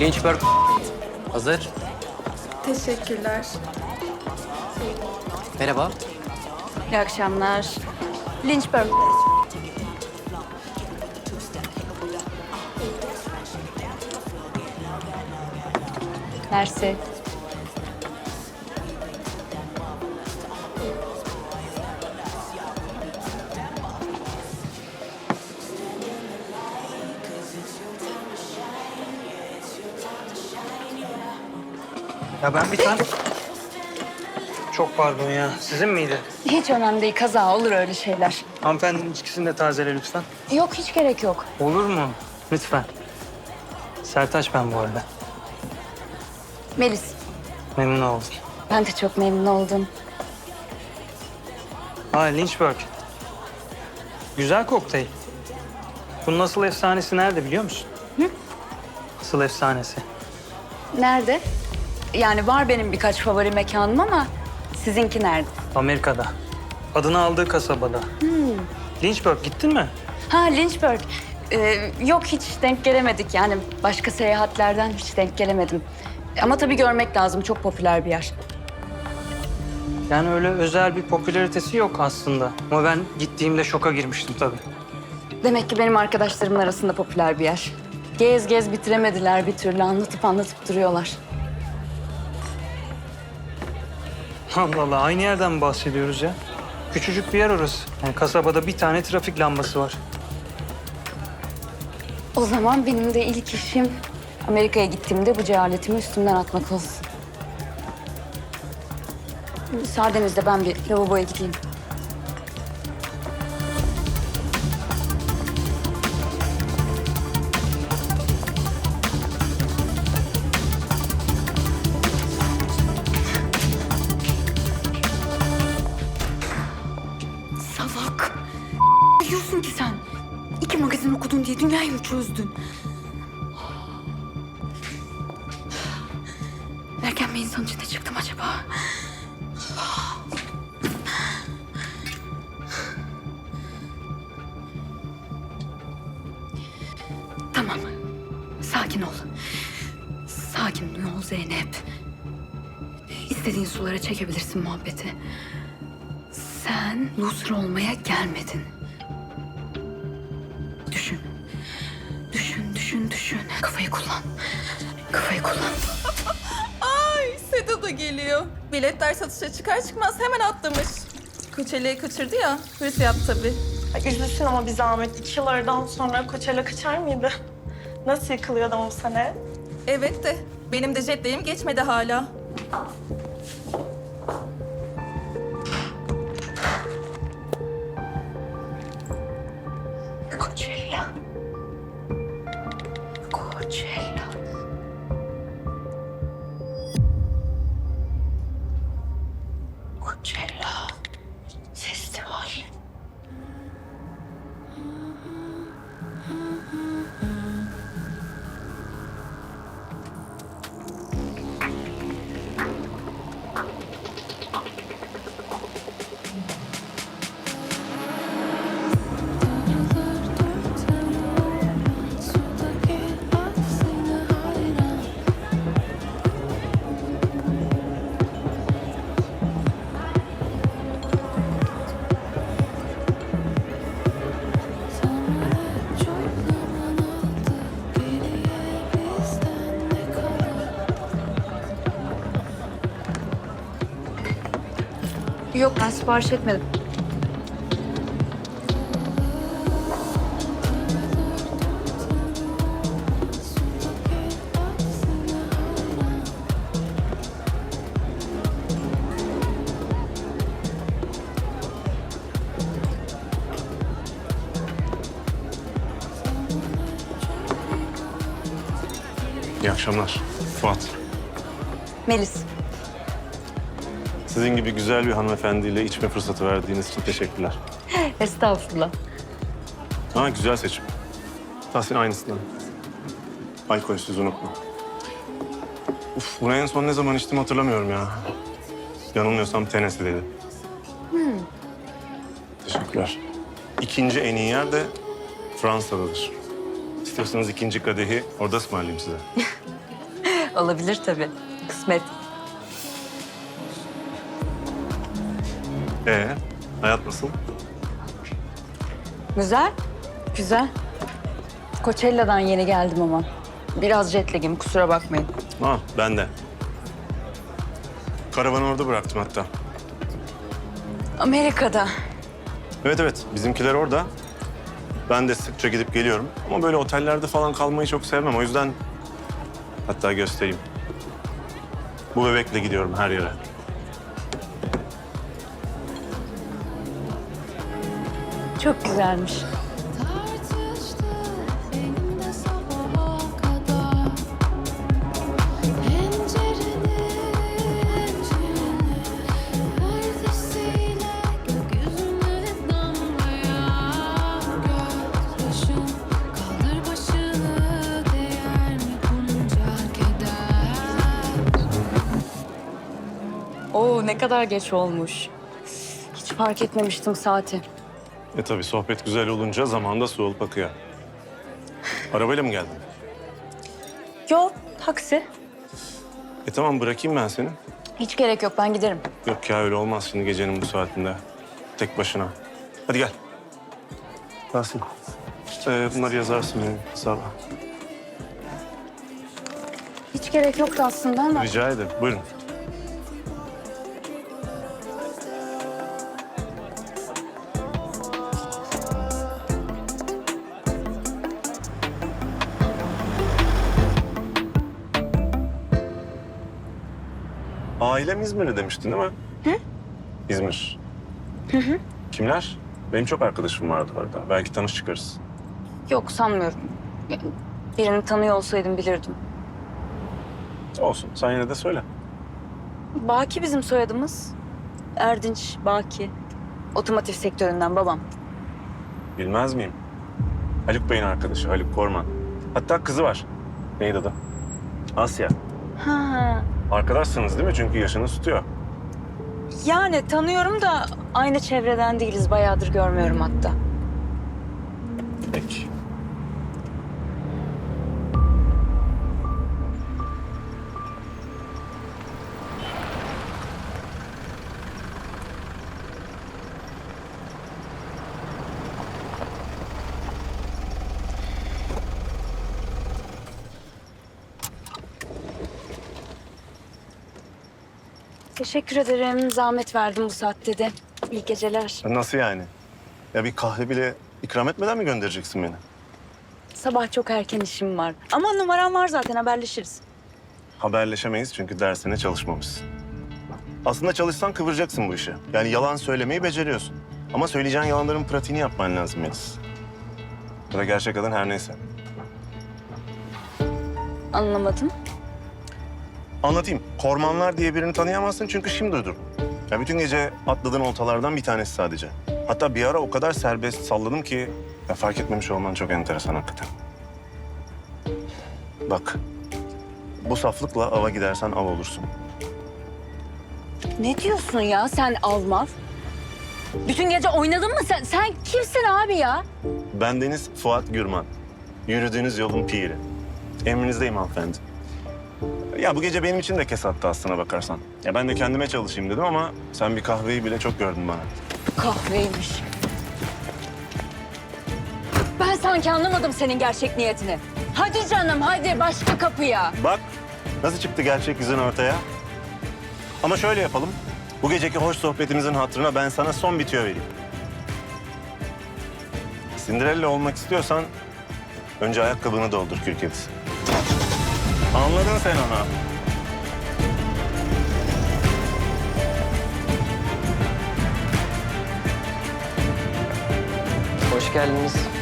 Lynchburg hazır. Teşekkürler. Merhaba. İyi akşamlar. Lynchburg. Mersi. Ya ben bir tane... Çok pardon ya. Sizin miydi? Hiç önemli değil. Kaza olur öyle şeyler. Hanımefendinin içkisini de tazele lütfen. Yok hiç gerek yok. Olur mu? Lütfen. Sertaç ben bu arada. Melis. Memnun oldum. Ben de çok memnun oldum. Ha Lynchburg. Güzel kokteyl. Bunun asıl efsanesi nerede biliyor musun? Hı? Asıl efsanesi. Nerede? Yani var benim birkaç favori mekanım ama sizinki nerede? Amerika'da. Adını aldığı kasabada. Lynchburg gittin mi? Ha Lynchburg. Ee, yok hiç denk gelemedik yani başka seyahatlerden hiç denk gelemedim. Ama tabii görmek lazım çok popüler bir yer. Yani öyle özel bir popülaritesi yok aslında. Ama ben gittiğimde şoka girmiştim tabii. Demek ki benim arkadaşlarımın arasında popüler bir yer. Gez gez bitiremediler bir türlü anlatıp anlatıp duruyorlar. Allah Allah aynı yerden mi bahsediyoruz ya? Küçücük bir yer orası. Yani kasabada bir tane trafik lambası var. O zaman benim de ilk işim Amerika'ya gittiğimde bu cehaletimi üstümden atmak olsun. Müsaadenizle ben bir lavaboya gideyim. Salak. Ne diyorsun ki sen? İki magazin okudun diye dünyayı mı çözdün? Erken bir insan içinde çıktım acaba? Tamam. Sakin ol. Sakin ol Zeynep. İstediğin sulara çekebilirsin muhabbeti. Sen loser olmaya gelmedin. Düşün. Düşün, düşün, düşün. Kafayı kullan. Kafayı kullan. Ay Seda da geliyor. Biletler satışa çıkar çıkmaz hemen atlamış. Koçeli'yi kaçırdı ya. Hırsiyat tabii. Ay, üzülsün ama bir zahmet. İki yıllardan sonra Koçel'e kaçar mıydı? Nasıl yıkılıyordu ama bu sene? Evet de benim de jetlayım geçmedi hala. Yok ben sipariş etmedim. İyi akşamlar. Fuat. Melis. Sizin gibi güzel bir hanımefendiyle içme fırsatı verdiğiniz için teşekkürler. Estağfurullah. Ha güzel seçim. Tahsin aynısından. Alkolsüz unutma. Uf, bunu en son ne zaman içtim hatırlamıyorum ya. Yanılmıyorsam Tennessee'deydi. Teşekkürler. İkinci en iyi yer de Fransa'dadır. İstiyorsanız ikinci kadehi orada ısmarlayayım size. Olabilir tabii. Kısmet. Ee, hayat nasıl? Güzel. Güzel. Coachella'dan yeni geldim ama. Biraz jetlagim kusura bakmayın. Ha, ben de. Karavanı orada bıraktım hatta. Amerika'da. Evet evet, bizimkiler orada. Ben de sıkça gidip geliyorum. Ama böyle otellerde falan kalmayı çok sevmem. O yüzden hatta göstereyim. Bu bebekle gidiyorum her yere. Bunca keder Oo ne kadar geç olmuş. Hiç fark etmemiştim saati. E tabii sohbet güzel olunca zamanda su olup akıyor. Arabayla mı geldin? Yok taksi. E tamam bırakayım ben seni. Hiç gerek yok ben giderim. Yok ya öyle olmaz şimdi gecenin bu saatinde. Tek başına. Hadi gel. Tahsin. Ee, bunları yazarsın benim sabah. Hiç gerek yoktu aslında ama. Rica ederim. Buyurun. Ailem İzmir'de demiştin değil mi? Hı? İzmir. Hı hı. Kimler? Benim çok arkadaşım vardı orada. Belki tanış çıkarız. Yok sanmıyorum. Yani Birini tanıyor olsaydım bilirdim. Olsun. Sen yine de söyle. Baki bizim soyadımız. Erdinç Baki. Otomotiv sektöründen babam. Bilmez miyim? Haluk Bey'in arkadaşı Haluk Korman. Hatta kızı var. Neydi adı? Asya. Ha. Arkadaşsınız değil mi? Çünkü yaşınız tutuyor. Yani tanıyorum da aynı çevreden değiliz. Bayağıdır görmüyorum hatta. Peki. Teşekkür ederim. Zahmet verdim bu saatte de. İyi geceler. Nasıl yani? Ya bir kahve bile ikram etmeden mi göndereceksin beni? Sabah çok erken işim var. Ama numaram var zaten haberleşiriz. Haberleşemeyiz çünkü dersine çalışmamışsın. Aslında çalışsan kıvıracaksın bu işi. Yani yalan söylemeyi beceriyorsun. Ama söyleyeceğin yalanların pratiğini yapman lazım Melis. Ya da gerçek adın her neyse. Anlamadım. Anlatayım. Kormanlar diye birini tanıyamazsın çünkü şimdi duydum. Ya bütün gece atladığın oltalardan bir tanesi sadece. Hatta bir ara o kadar serbest salladım ki ya fark etmemiş olman çok enteresan hakikaten. Bak. Bu saflıkla ava gidersen av olursun. Ne diyorsun ya sen Almaz? Bütün gece oynadın mı sen? Sen kimsin abi ya? Ben Deniz Fuat Gürman. Yürüdüğünüz yolun piri. Emrinizdeyim hanımefendi. Ya bu gece benim için de kesattı aslına bakarsan. Ya ben de kendime çalışayım dedim ama sen bir kahveyi bile çok gördün bana. Kahveymiş. Ben sanki anlamadım senin gerçek niyetini. Hadi canım hadi başka kapıya. Bak nasıl çıktı gerçek yüzün ortaya. Ama şöyle yapalım. Bu geceki hoş sohbetimizin hatırına ben sana son bir tüyo vereyim. Cinderella olmak istiyorsan önce ayakkabını doldur kedisi. Anladın sen onu. Hoş geldiniz.